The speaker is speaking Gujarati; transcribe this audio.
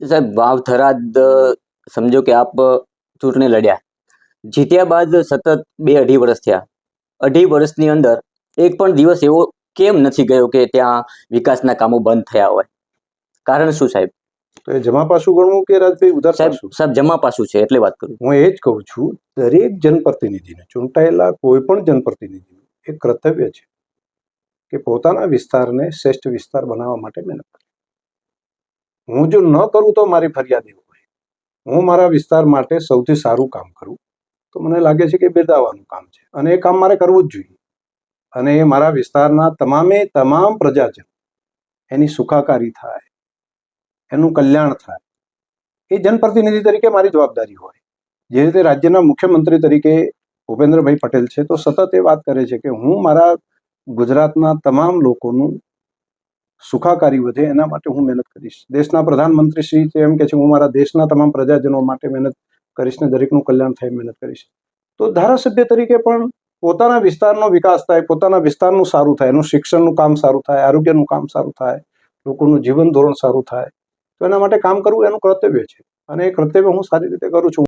સાહેબ વાવ થરાદ સમજો કે આપ ચૂંટણી લડ્યા. જીત્યા બાદ સતત બે અઢી વર્ષ થયા. અઢી વર્ષની અંદર એક પણ દિવસ એવો કેમ નથી ગયો કે ત્યાં વિકાસના કામો બંધ થયા હોય? કારણ શું સાહેબ? તો જમા પાસું ગણવું કે રાજભાઈ ઉધાર સાહેબ સાહેબ જમા પાસું છે એટલે વાત કરું. હું એ જ કહું છું દરેક જનપ્રતિનિધિને ચૂંટાયેલા કોઈ પણ જનપ્રતિનિધિનું એક કર્તવ્ય છે કે પોતાના વિસ્તારને શ્રેષ્ઠ વિસ્તાર બનાવવા માટે મહેનત હું જો ન કરું તો મારી ફરિયાદ એવું હોય. હું મારા વિસ્તાર માટે સૌથી સારું કામ કરું. તો મને લાગે છે કે બિરદાવવાનું કામ છે. અને એ કામ મારે કરવું જ જોઈએ. અને એ મારા વિસ્તારના તમામે તમામ પ્રજાજન, એની સુખાકારી થાય, એનું કલ્યાણ થાય. એ જનપ્રતિનિધિ તરીકે મારી જવાબદારી હોય. જે રીતે રાજ્યના મુખ્યમંત્રી તરીકે ભૂપેન્દ્રભાઈ પટેલ છે, તો સતત એ વાત કરે છે કે હું મારા ગુજરાતના તમામ લોકોનું સુખાકારી વધે, એના માટે હું મહેનત કરીશ. દેશના પ્રધાનમંત્રી શ્રી છે, એમ કે છે, હું મારા દેશના તમામ પ્રજાજનો માટે મહેનત કરીશ ને દરેકનું કલ્યાણ થાય મહેનત કરીશ. તો ધારાસભ્ય તરીકે પણ પોતાના વિસ્તારનો વિકાસ થાય, પોતાના વિસ્તારનું સારું થાય, એનું શિક્ષણનું કામ સારું થાય, આરોગ્યનું કામ સારું થાય, લોકોનું જીવન ધોરણ સારું થાય, તો એના માટે કામ કરવું એનું કર્તવ્ય છે. અને એ કર્તવ્ય હું સારી રીતે કરું છું.